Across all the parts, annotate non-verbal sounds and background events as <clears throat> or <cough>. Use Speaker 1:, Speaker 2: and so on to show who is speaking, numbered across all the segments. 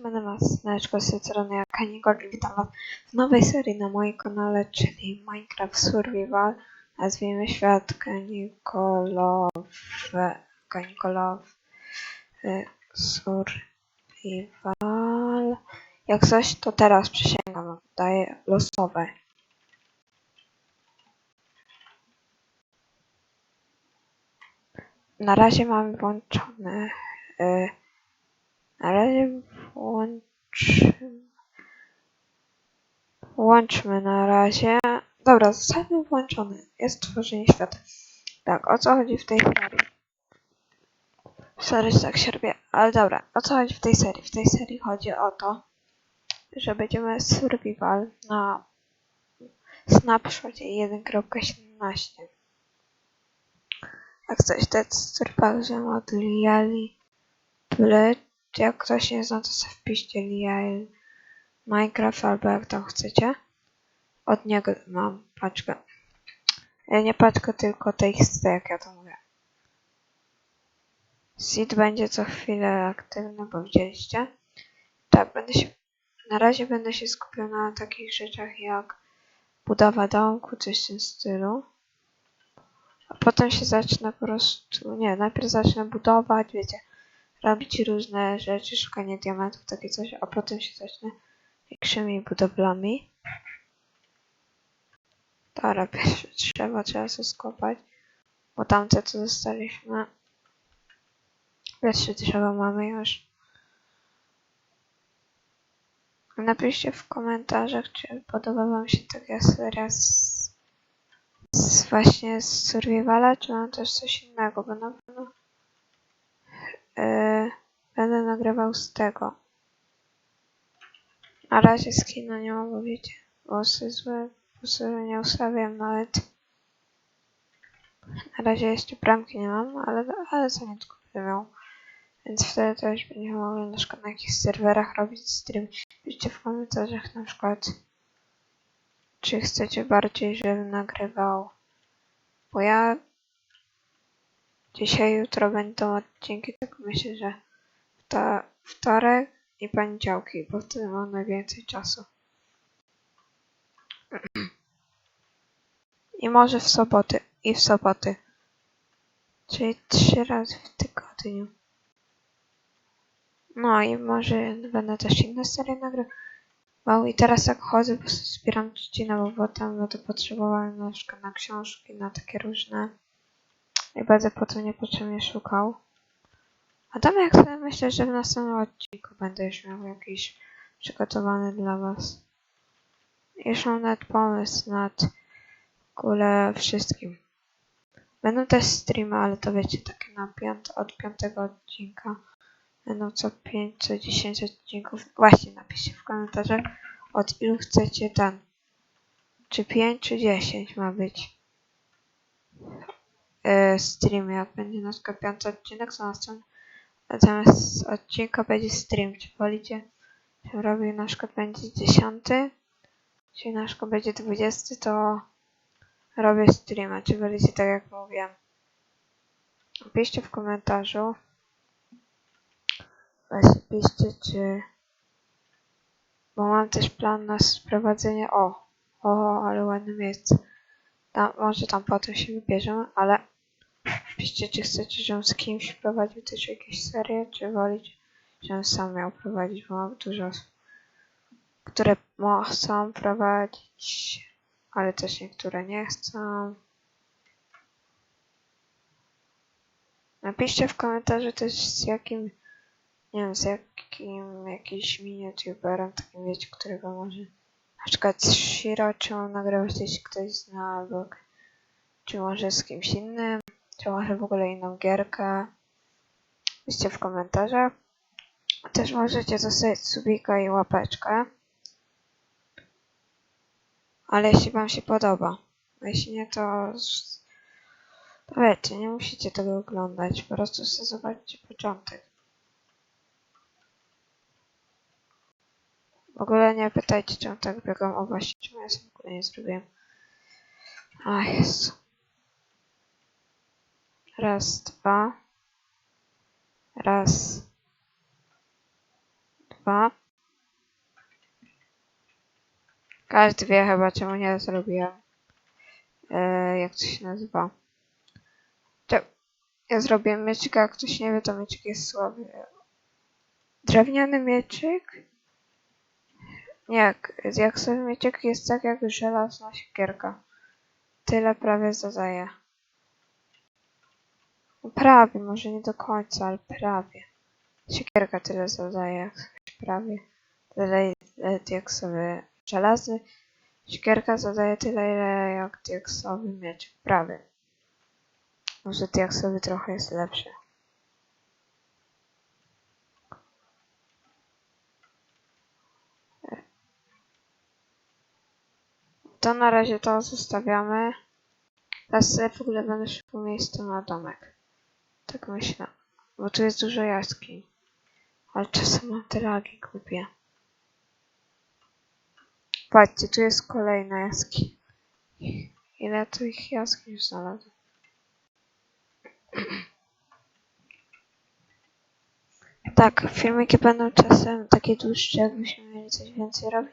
Speaker 1: Siemane Masneczko, z tej strony Kanigor i witam was w nowej serii na moim kanale, czyli Minecraft Survival. Nazwijmy świat Kanikolowe, Kanikolowe Survival. Jak coś, to teraz przysięgam, daję losowe. Na razie mamy włączone. y, na razie włączymy. Włączmy na razie. Dobra, zostawmy włączony. Jest tworzenie świata. Tak, o co chodzi w tej serii? Sorry, że tak się robię, ale dobra, o co chodzi w tej serii? W tej serii chodzi o to, że będziemy survival na snapshocie 1.17. Jak coś tekstur że od Liali Jak ktoś nie zna, to sobie wpiszcie Lial Minecraft albo jak tam chcecie. Od niego mam paczkę. Nie paczkę, tylko TXT, jak ja to mówię. Seed będzie co chwilę aktywny, bo widzieliście. Tak, będę się. Na razie będę się skupiał na takich rzeczach jak budowa domku, coś w tym stylu. A potem się zacznę po prostu. Nie, najpierw zacznę budować, wiecie, robić różne rzeczy, szukanie diamentów, takie coś, a potem się zacznę większymi budowlami. Dobra, pierwsze trzeba sobie skopać, bo tamte co zostaliśmy. Pierwsze drzewo mamy już. Napiszcie w komentarzach, czy podoba wam się taka seria z, z właśnie z Survivala, czy mam też coś innego, bo na pewno yy, będę nagrywał z tego. Na razie skina nie bo wiecie, włosy złe, włosy nie ustawiam nawet. Na razie jeszcze bramki nie mam, ale, ale za niedługo. Więc wtedy też będziemy mogli na przykład na jakichś serwerach robić stream. Piszcie w komentarzach na przykład, czy chcecie bardziej, żebym nagrywał. Bo ja dzisiaj, jutro będą odcinki, tak myślę, że wto- wtorek i poniedziałki, bo wtedy mam najwięcej czasu. I może w soboty, i w soboty. Czyli trzy razy w tygodniu. No i może będę też inne serie nagrywał. I teraz jak chodzę, po prostu zbieram trzcinę, bo potem będę potrzebowałem na przykład na książki, na takie różne. I będę potem niepotrzebnie szukał. A tam jak sobie myślę, że w następnym odcinku będę już miał jakiś przygotowany dla was. Już mam nawet pomysł nad w wszystkim. Będą też streamy, ale to wiecie, takie na piąt, od piątego odcinka. Będą co 5, co 10 odcinków. Właśnie napiszcie w komentarzach, od ilu chcecie ten. Czy 5, czy 10 ma być yy, stream. Jak będzie na przykład piąty odcinek, to zamiast odcinka będzie stream. Czy wolicie, że robię na przykład będzie 10, czyli na przykład będzie 20, to robię streama. Czy wolicie tak jak mówiłem. Piszcie w komentarzu. Właśnie piszcie, czy... Bo mam też plan na sprowadzenie... O! O, ale ładne miejsce. Tam, może tam potem się wybierzemy, ale... Piszcie, czy chcecie, żebym z kimś prowadził też jakieś serie, czy wolicie, żebym sam miał prowadzić, bo mam dużo osób, które chcą prowadzić, ale też niektóre nie chcą. Napiszcie w komentarzu też z jakim, nie wiem, z jakim jakimś mini-youtuberem, takim wiecie, którego może, na przykład z Shiro, czy mam nagrywać, jeśli ktoś zna, albo czy może z kimś innym, czy może w ogóle inną gierkę. Piszcie w komentarzach. Też możecie zostawić subika i łapeczkę. Ale jeśli wam się podoba. A jeśli nie, to... To wiecie, nie musicie tego oglądać. Po prostu sobie zobaczcie początek. W ogóle nie pytajcie, czemu tak biegam. O właśnie, czemu ja sobie w ogóle nie zrobiłem. A, jest. Raz, dwa. Raz. Dwa. Każdy wie chyba, czemu nie zrobiłem. E, jak to się nazywa? Ja zrobiłem mieczyk, a jak ktoś nie wie, to mieczyk jest słaby. Drewniany mieczyk? Nie, jak, jak sobie mieczyk jest tak jak żelazna siekierka. Tyle prawie zadaje. Prawie, może nie do końca, ale prawie. Siekierka tyle zadaje, jak prawie. Tyle ile diaksowy żelazny. Siekierka zadaje tyle, ile jak diaksowy miecz. Prawie. Może diaksowy trochę jest lepszy. To na razie to zostawiamy. Teraz sobie w ogóle będę szukał miejsca na domek. Tak myślę. Bo tu jest dużo jaskiń. Ale czasem mam te lagi głupie. Patrzcie, tu jest kolejna jaskiń. Ile tu ich jaskiń znalazłem? <clears throat> Tak, filmiki będą czasem takie dłuższe, jakbyśmy mieli coś więcej robić.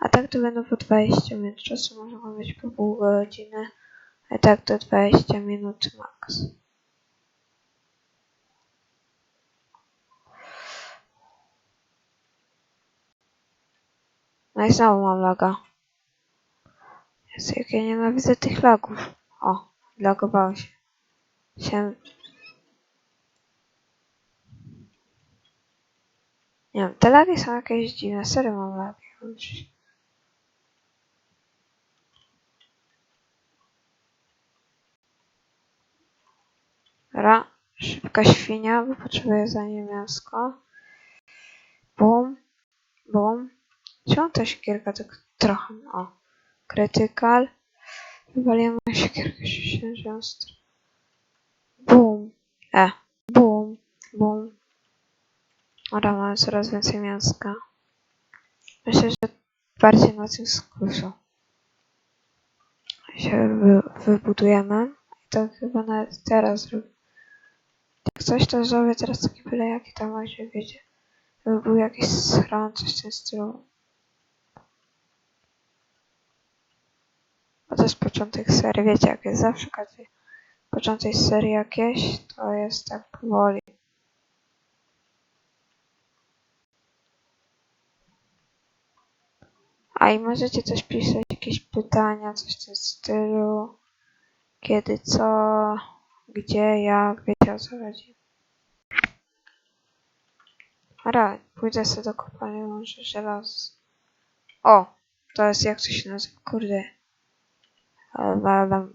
Speaker 1: A tak to będą po 20 minut. Czasem może być po pół godziny. A tak to 20 minut max. No i znowu mam laga. Jezu, jak ja nienawidzę tych lagów. O, lagowało się. się. Nie wiem, te lagi są jakieś dziwne. Serio mam lagi. Ra, szybka świnia, bo potrzebuję za nie mięsko. Bum, bum. Czemu ta siekierka tak trochę, o. Krytykal. Wywaliłem moją siekierkę księżyca. Bum. E. Bum. Bum. Ora, mamy coraz więcej mięska. Myślę, że bardziej na tym skuszę. Się wy, wybudujemy. I to chyba nawet teraz zrobię. Jak coś to zrobię teraz taki byle jaki tam właśnie wiecie. Był jakiś schron, coś w tym stylu. To jest początek serii, wiecie jak jest zawsze każdy początek serii jakieś, to jest tak powoli. A i możecie też pisać jakieś pytania, coś w tym stylu. Kiedy, co, gdzie, jak, wiecie o co chodzi. Dobra, pójdę sobie do kopalni, może żelaz. O! To jest jak to się nazywa, kurde. Ale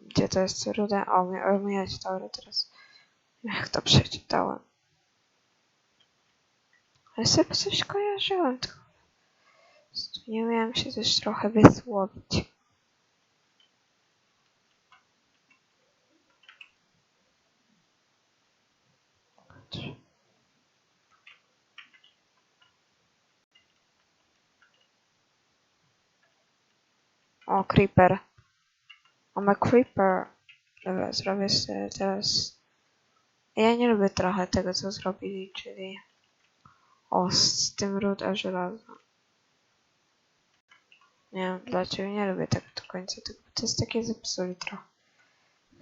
Speaker 1: gdzie to jest rudę? O, mi- mieć dobra teraz. Jak to przeczytałem. Ale sobie coś kojarzyłem, tylko nie miałem się też trochę wysłowić. O, creeper. Mamy creeper. Dobra, zrobię sobie teraz... Ja nie lubię trochę tego, co zrobili, czyli... O, z tym ruda żelaza. Nie wiem dlaczego, nie lubię tego do końca, tego, to jest takie zepsuli trochę.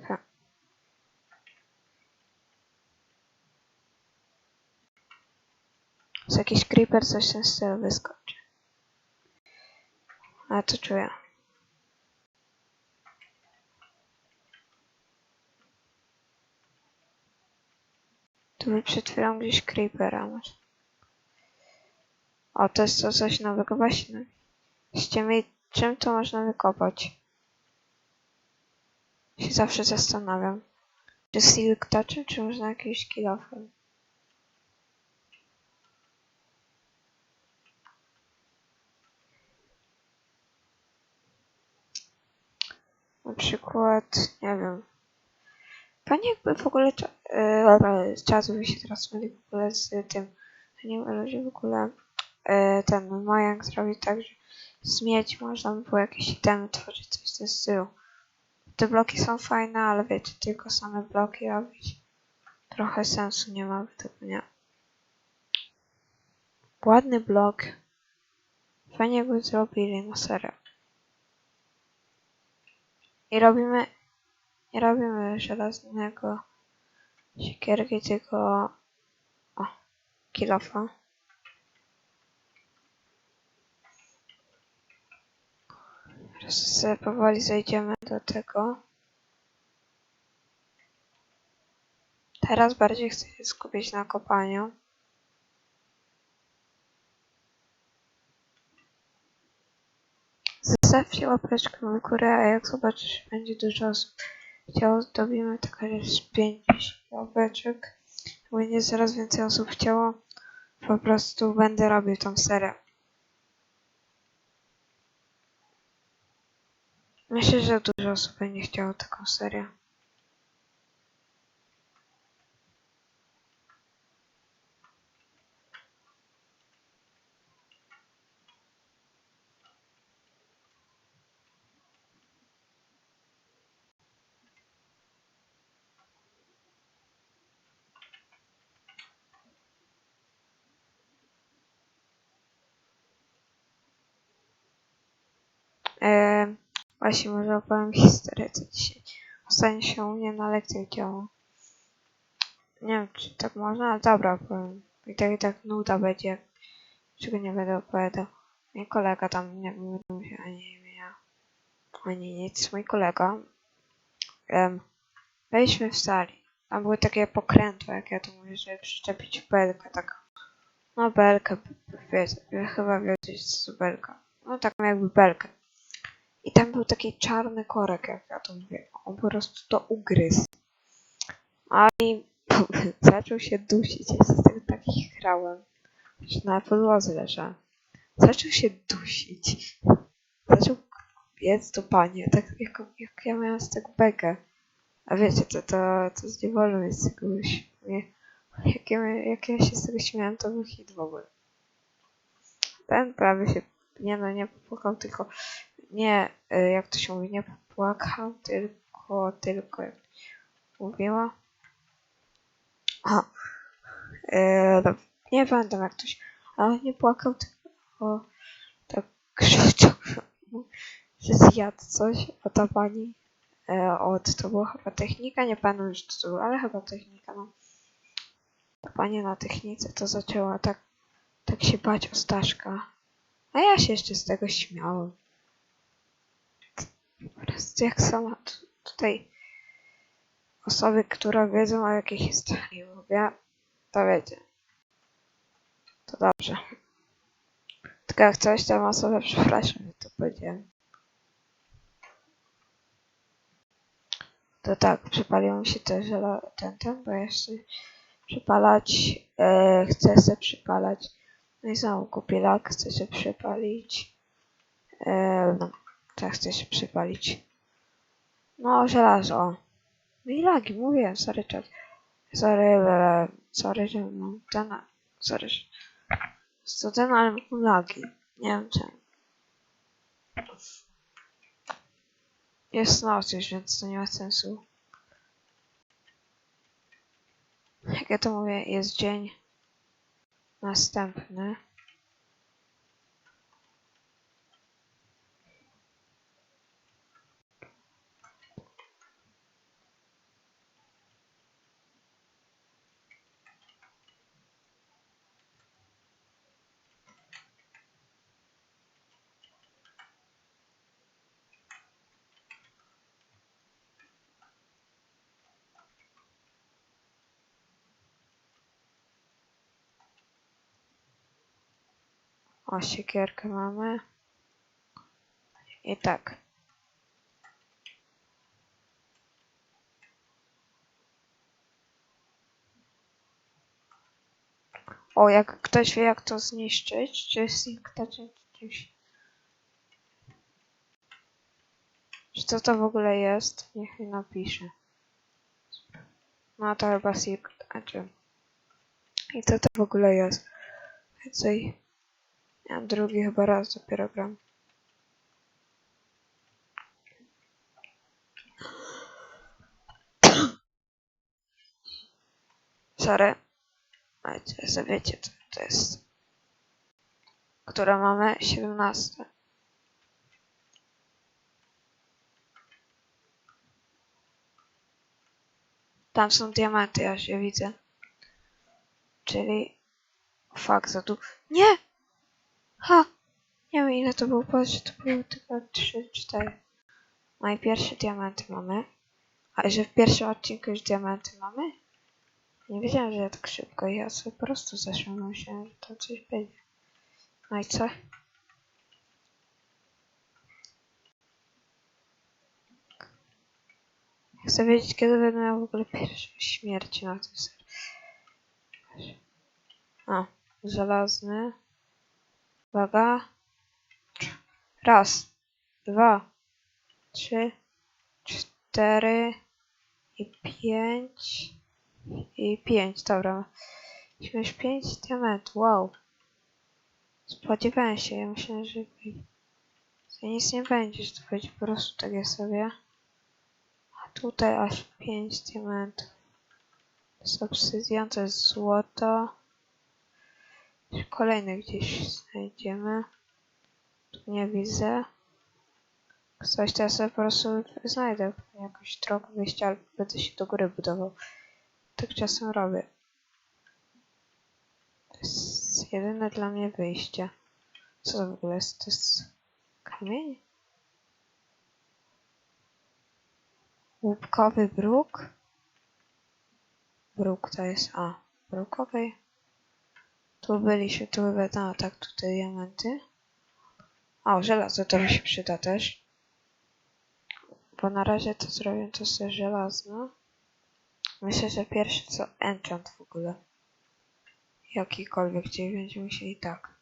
Speaker 1: Ha. Jakiś creeper coś w tym stylu wyskoczy. A to czuję. Tu był przed chwilą gdzieś creepera może. O, to jest to coś nowego właśnie. Jeśli mi czym to można wykopać? Się zawsze zastanawiam. Czy silk touchem, czy można jakimś kilofem? Na przykład, nie wiem. Panie jakby w ogóle cza czasu by się teraz myli w ogóle z tym. Nie wiem, że w ogóle yy, ten Majak zrobić tak, że z miedzi można by było jakieś itemy tworzyć, coś w tym stylu. Te bloki są fajne, ale wiecie, tylko same bloki robić trochę sensu nie ma mnie. ładny blok. Fajnie by zrobili na serio. I robimy, nie robimy żelaznego siekierki, tylko o, kilofa. Teraz powoli zejdziemy do tego. Teraz bardziej chcę się skupić na kopaniu. Zostawcie łapeczkę w górę, a jak zobaczysz, będzie dużo osób chciało, zrobimy taka rzecz 5 łapeczek. Jak będzie coraz więcej osób chciało, po prostu będę robił tą serię. Myślę, że dużo osób będzie chciało taką serię. Eee, właśnie może opowiem historię, co dzisiaj ostatnio się u mnie na lekcjach działo. Nie wiem, czy tak można, ale dobra, powiem. I tak i tak nuda będzie, czego nie będę opowiadał. Mój kolega tam, nie wiem się ani imienia, ani nic. Mój kolega, em, byliśmy w sali. Tam były takie pokrętła, jak ja to mówię, żeby przyczepić belkę, tak. No belkę, wiecie, chyba wiecie, co belka. No taką jakby belkę. I tam był taki czarny korek, jak ja to mówię. On po prostu to ugryzł. A i <laughs> zaczął się dusić. Ja się z tego takich chrałem. Na podłodze leżałem. Zaczął się dusić. Zaczął biec do pani. Tak jak, jak ja miałem z tego bekę. A wiecie, to, to, to z niewolą jest z tego jak ja, jak ja się z tego śmiałem, to był hit w ogóle. Ten prawie się, nie no, nie popłakał, tylko nie, y, jak to się mówi, nie popłakał, tylko, tylko, jak mówiła. A, e, nie pamiętam jak to się, ale nie płakał, tylko tak krzyczał, <laughs> że zjadł coś, a ta pani e, od, to była chyba technika, nie pamiętam już to było, ale chyba technika, no. Ta pani na technice to zaczęła tak, tak się bać o Staszka. A ja się jeszcze z tego śmiałem. Prostu jak sama tutaj osoby, które wiedzą o jakiej historii mówię, to wiecie. To dobrze. Tylko jak coś tam osobę przepraszam, to powiedziałem. To tak, przypaliło mi się też ten, ten, bo jeszcze przypalać, e, chcę se przypalać. No i znowu kupię lak, chcę się przypalić. E, no, tak chcę się przypalić. No, żelazo. o. No i lagi, mówiłem, sorry chat. Sorry, e, sorry, że mam ten, sorry, że ten, ale mam lagi. Nie wiem czemu. Jest noc już, więc to nie ma sensu. Jak ja to mówię, jest dzień następny. O, siekierkę mamy. I tak. O, jak ktoś wie jak to zniszczyć, czy czy czymś. Czy co to w ogóle jest? Niech mi napisze. No to chyba czy... I co to w ogóle jest? Więcej... Ja drugi chyba raz dopiero gram. Sorry. Ale że wiecie co to jest. które mamy 17. Tam są diamenty, ja się widzę. Czyli... Fuck, za tu... Nie! Ha! Nie wiem ile to było, patrz, to było tylko 3, 4. No i pierwsze diamenty mamy. A że w pierwszym odcinku już diamenty mamy? Nie wiedziałem, że ja tak szybko ja sobie po prostu zeszłam, myślałem, że tam coś będzie. No i co? Chcę wiedzieć, kiedy będę miał w ogóle pierwsze śmierci na tym serwerze. A, żelazny. Uwaga. Raz, dwa, trzy, cztery i pięć. I pięć, dobra. Mieliśmy już pięć diamentów, wow. Spodziewałem się, ja myślałem, że, że nic nie będzie, że to będzie po prostu takie sobie. A tutaj aż pięć diamentów. To jest obsydian, to jest złoto. Kolejny gdzieś znajdziemy. Tu nie widzę. Coś sobie po prostu znajdę jakąś drogę wyjścia albo będę się do góry budował. Tak czasem robię. To jest jedyne dla mnie wyjście. Co to w ogóle jest? To jest kamień? Łupkowy bruk? Bruk to jest A. Brukowy? Tu byliśmy, tu no tak, tutaj diamenty. O, żelazo to mi się przyda też. Bo na razie to zrobię to sobie żelazno. Myślę, że pierwszy co enchant w ogóle. Jakikolwiek dzień będziemy musieli tak.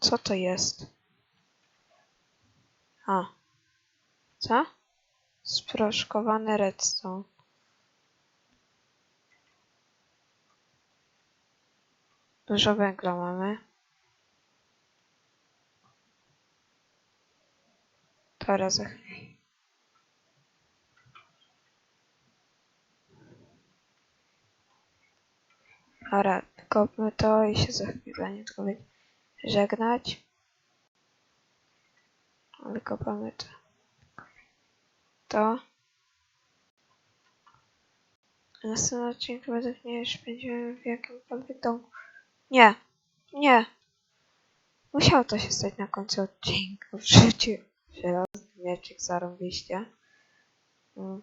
Speaker 1: Co to jest? A. Co? Sproszkowany redstone. Dużo węgla mamy. Za chwilę. Dobra, kopmy to i się za chwilę niedługo będzie żegnać. Wykopamy to. To. W następnym odcinku według mnie już będziemy w jakimkolwiek domu. Nie, nie. Musiało to się stać na końcu odcinka. Wrzucił żelazny mieczyk zarąbiście. Mm.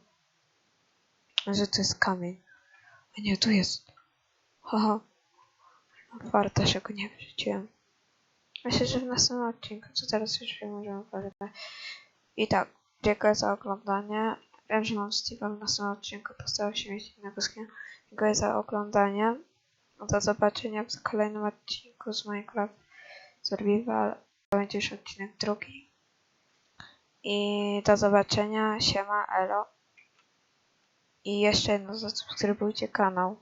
Speaker 1: Że to jest kamień. A nie, tu jest. Haha. Warto, że go nie wrzuciłem. Myślę, że w następnym odcinku, co teraz już wiem, możemy pogadać. I tak, dziękuję za oglądanie. Wiem, że mam Steve'a w następnym odcinku, postaram się mieć innego skina. Dziękuję za oglądanie. Do zobaczenia w kolejnym odcinku z Minecraft Survival. To będzie już odcinek drugi. I do zobaczenia. Siema, elo. I jeszcze jedno, zasubskrybujcie kanał.